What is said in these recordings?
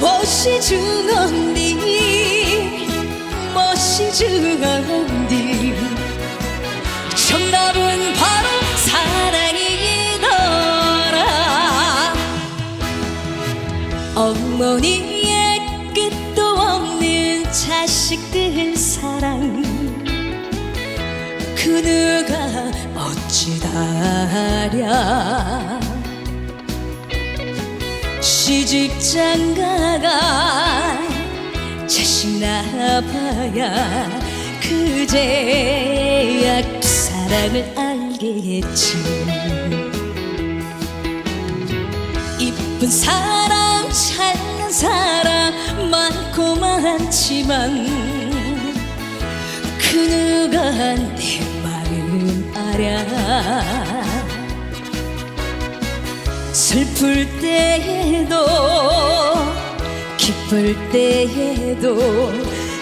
멋이 중언디 멋이 중언디. 정답은 바로 사랑이더라. 어머니의 끝도 없는 자식들 사랑 그 누가 어찌 다랴. 시집장가가 자식 낳아봐야 그제야 그 사랑을 알겠지. 이쁜 사람 잘난 사람 많고 많지만 그 누가 내 마음 알아 슬플 때에도 기쁠 때에도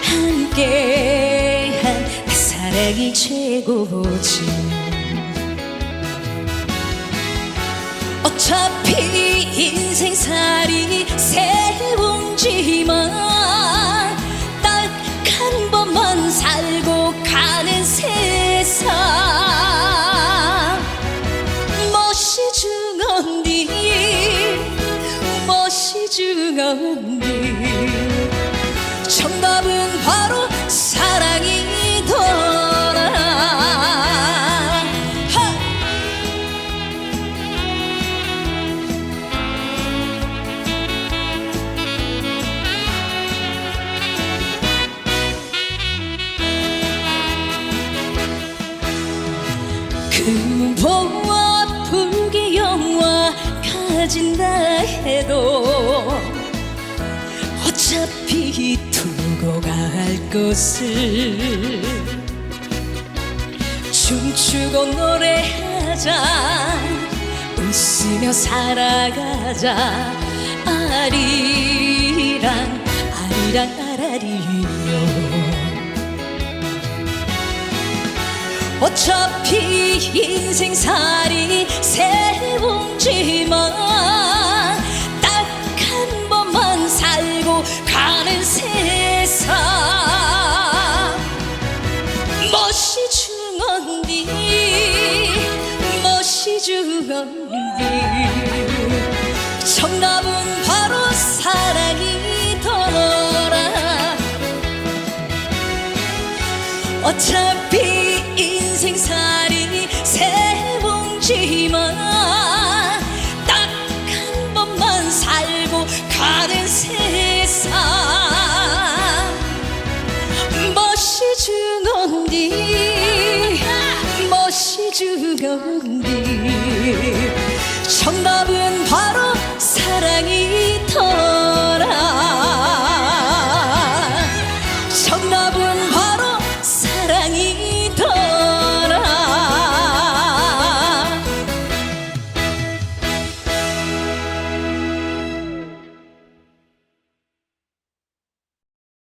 함께한 그 사랑이 최고지. 어차피 인생살이 중언디 정답은 바로 사랑이더라 하! 금보와 불의 영화 가진다 해도 어차피 두고 갈 것을 춤추고 노래하자 웃으며 살아가자. 아리랑 아리랑 아라리요 어차피 인생 살 중언디 멋이 중언디 정답은 바로 사랑이더라. 어차피 인생살이 세 봉지만 딱 한 번만 살고 가는 세 주경기. 정답은 바로